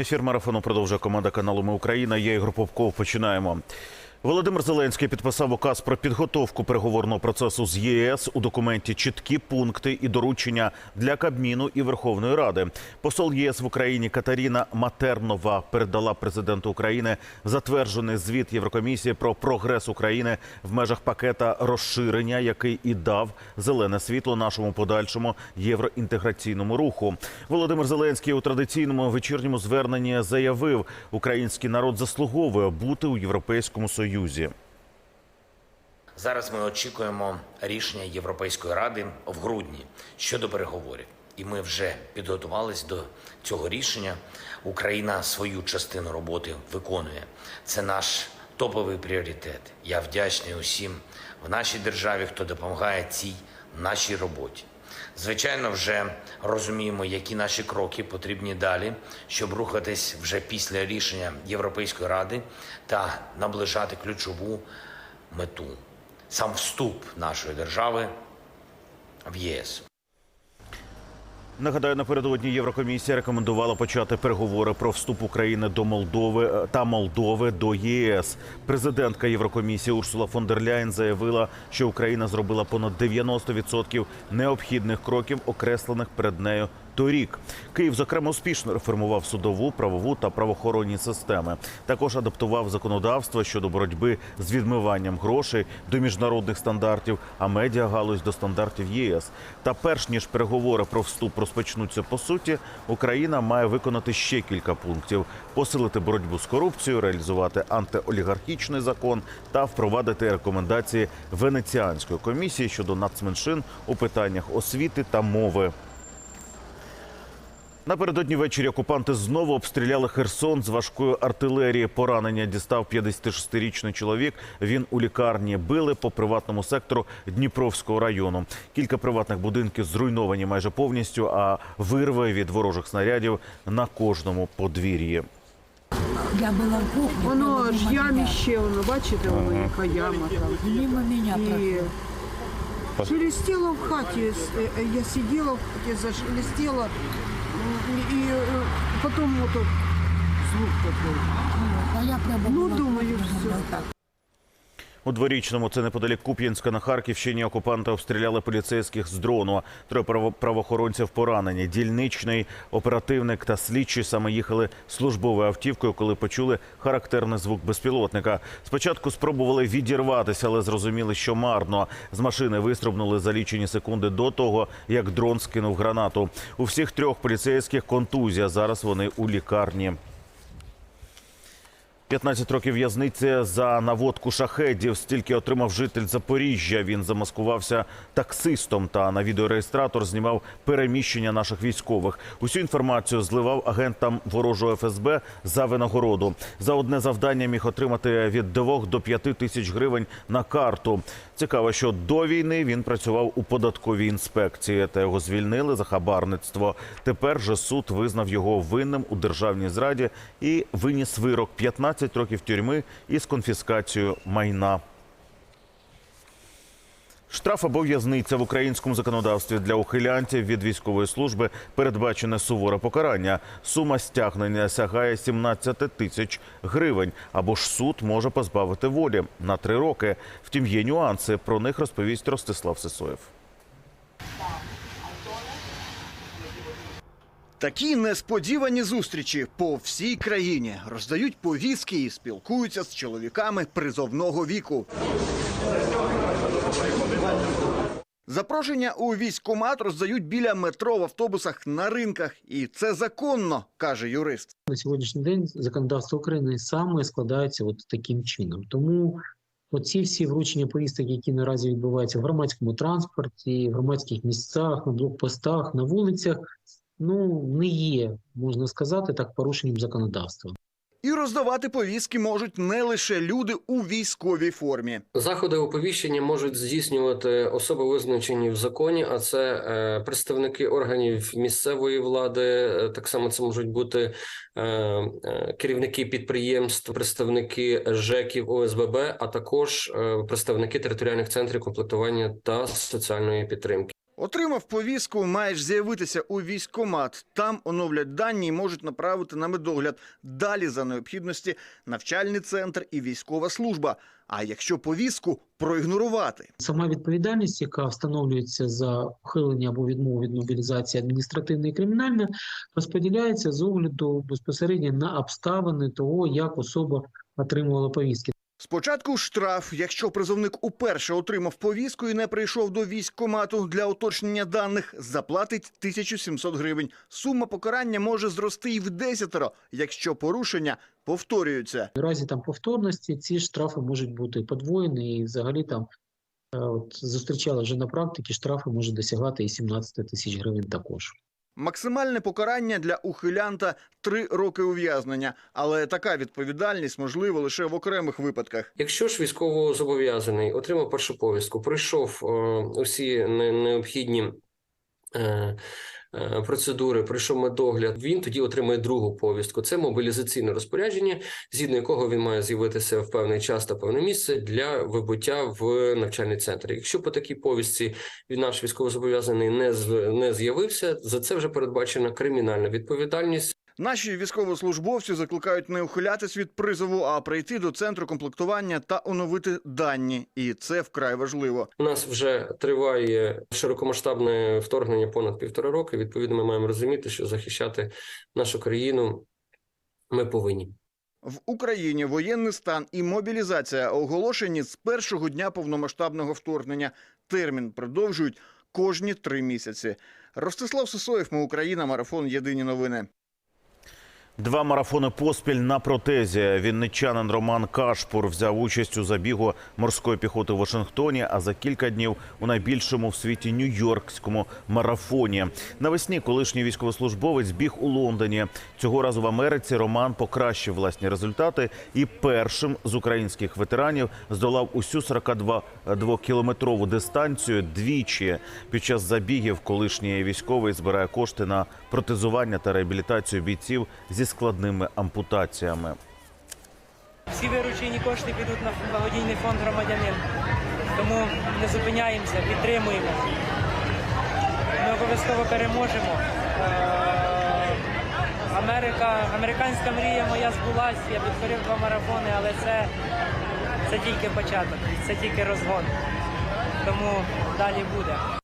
Ефір марафону продовжує команда каналу Ми Україна. Я Ігор Попков. Починаємо. Володимир Зеленський підписав указ про підготовку переговорного процесу з ЄС у документі чіткі пункти і доручення для Кабміну і Верховної Ради. Посол ЄС в Україні Катаріна Матернова передала президенту України затверджений звіт Єврокомісії про прогрес України в межах пакета розширення, який і дав зелене світло нашому подальшому євроінтеграційному руху. Володимир Зеленський у традиційному вечірньому зверненні заявив, український народ заслуговує бути у європейському союзі. Зараз ми очікуємо рішення Європейської ради в грудні щодо переговорів. І ми вже підготувались до цього рішення. Україна свою частину роботи виконує. Це наш топовий пріоритет. Я вдячний усім в нашій державі, хто допомагає цій нашій роботі. Звичайно, вже розуміємо, які наші кроки потрібні далі, щоб рухатись вже після рішення Європейської ради та наближати ключову мету сам вступ нашої держави в ЄС. Нагадаю, напередодні Єврокомісія рекомендувала почати переговори про вступ України до Молдови е, та Молдови до ЄС. Президентка Єврокомісії Урсула фон дер Ляйн заявила, що Україна зробила понад 90% необхідних кроків, окреслених перед нею торік. Київ, зокрема, успішно реформував судову, правову та правоохоронні системи. Також адаптував законодавство щодо боротьби з відмиванням грошей до міжнародних стандартів, а медіагалузь до стандартів єС. Та перш ніж переговори про вступ розпочнуться по суті, Україна має виконати ще кілька пунктів: посилити боротьбу з корупцією, реалізувати антиолігархічний закон та впровадити рекомендації Венеціанської комісії щодо нацменшин у питаннях освіти та мови. Напередодні ввечері окупанти знову обстріляли Херсон з важкої артилерії. Поранення дістав 56-річний чоловік. Він у лікарні били по приватному сектору Дніпровського району. Кілька приватних будинків зруйновані майже повністю, а вирви від ворожих снарядів на кожному подвір'ї. Я була в кухні. Воно ж ямі ще, воно, бачите, воно яка яма там. Мимо мене І шелестіло в хаті. е, е, Я сиділа в хаті, зашелестіло. М, потом вот, отут звук такой. А я прям Ну, думаю, все. У дворічному це неподалік Куп'янська на Харківщині. Окупанти обстріляли поліцейських з дрону. Троє право- правоохоронців поранені. Дільничний оперативник та слідчий саме їхали службовою автівкою, коли почули характерний звук безпілотника. Спочатку спробували відірватися, але зрозуміли, що марно. З машини вистрибнули за лічені секунди до того, як дрон скинув гранату. У всіх трьох поліцейських контузія. Зараз вони у лікарні. 15 років в'язниці за наводку шахедів. Стільки отримав житель Запоріжжя. Він замаскувався таксистом та на відеореєстратор знімав переміщення наших військових. Усю інформацію зливав агентам ворожого ФСБ за винагороду. За одне завдання міг отримати від 2 до 5 тисяч гривень на карту. Цікаво, що до війни він працював у податковій інспекції та його звільнили за хабарництво. Тепер же суд визнав його винним у державній зраді і виніс вирок 15 років тюрми із конфіскацією майна. Штраф або в'язниця в українському законодавстві для ухилянтів від військової служби передбачене суворе покарання. Сума стягнення сягає 17 тисяч гривень. Або ж суд може позбавити волі на три роки. Втім, є нюанси. Про них розповість Ростислав Сисоєв. Такі несподівані зустрічі по всій країні роздають повістки і спілкуються з чоловіками призовного віку. Запрошення у військкомат роздають біля метро в автобусах на ринках, і це законно, каже юрист. на сьогоднішній день законодавство України саме складається от таким чином. Тому оці всі вручення повісток, які наразі відбуваються в громадському транспорті, в громадських місцях, на блокпостах, на вулицях, ну не є, можна сказати, так порушенням законодавства. І роздавати повістки можуть не лише люди у військовій формі. Заходи оповіщення можуть здійснювати особи, визначені в законі, а це е, представники органів місцевої влади. е, Так само це можуть бути е, е, керівники підприємств, представники ЖЕКів ОСББ, а також е, представники територіальних центрів комплектування та соціальної підтримки. Отримав повістку, маєш з'явитися у військкомат. Там оновлять дані і можуть направити на медогляд. Далі за необхідності навчальний центр і військова служба. А якщо повістку проігнорувати, Сама відповідальність, яка встановлюється за ухилення або відмову від мобілізації адміністративна і кримінальна, розподіляється з огляду безпосередньо на обставини того, як особа отримувала повістки. Спочатку штраф, якщо призовник уперше отримав повістку і не прийшов до військкомату для уточнення даних, заплатить 1700 гривень. Сума покарання може зрости і в десятеро, якщо порушення повторюються. В разі там повторності ці штрафи можуть бути подвоєні, і взагалі там е, от зустрічали вже на практиці, штрафи можуть досягати і 17 тисяч гривень також. Максимальне покарання для ухилянта – три роки ув'язнення, але така відповідальність можлива лише в окремих випадках. Якщо ж військовозобов'язаний отримав першу повістку, пройшов е, усі необхідні е, процедури, пройшов медогляд, він тоді отримує другу повістку. Це мобілізаційне розпорядження, згідно якого він має з'явитися в певний час та певне місце для вибуття в навчальний центр. Якщо по такій повістці наш військовозобов'язаний не з- не з'явився, за це вже передбачена кримінальна відповідальність. Наші військовослужбовці закликають не ухилятись від призову, а прийти до центру комплектування та оновити дані. І це вкрай важливо. У нас вже триває широкомасштабне вторгнення понад півтора роки. Відповідно, ми маємо розуміти, що захищати нашу країну ми повинні. В Україні воєнний стан і мобілізація оголошені з першого дня повномасштабного вторгнення. Термін продовжують кожні три місяці. Ростислав Сисоєв, ми Україна, марафон. Єдині новини. Два марафони поспіль на протезі. Вінничанин Роман Кашпур взяв участь у забігу морської піхоти в Вашингтоні, а за кілька днів у найбільшому в світі Нью-Йоркському марафоні. Навесні колишній військовослужбовець біг у Лондоні. Цього разу в Америці Роман покращив власні результати і першим з українських ветеранів здолав усю 42-кілометрову дистанцію двічі. Під час забігів колишній військовий збирає кошти на протезування та реабілітацію бійців зі складними ампутаціями. Всі виручені кошти підуть на благодійний фонд громадянин. Тому не зупиняємося, підтримуємо. Ми обов'язково переможемо. Е, Америка, американська мрія моя збулась, я підкорив два марафони, але це, це тільки початок, це тільки розгон. Тому далі буде.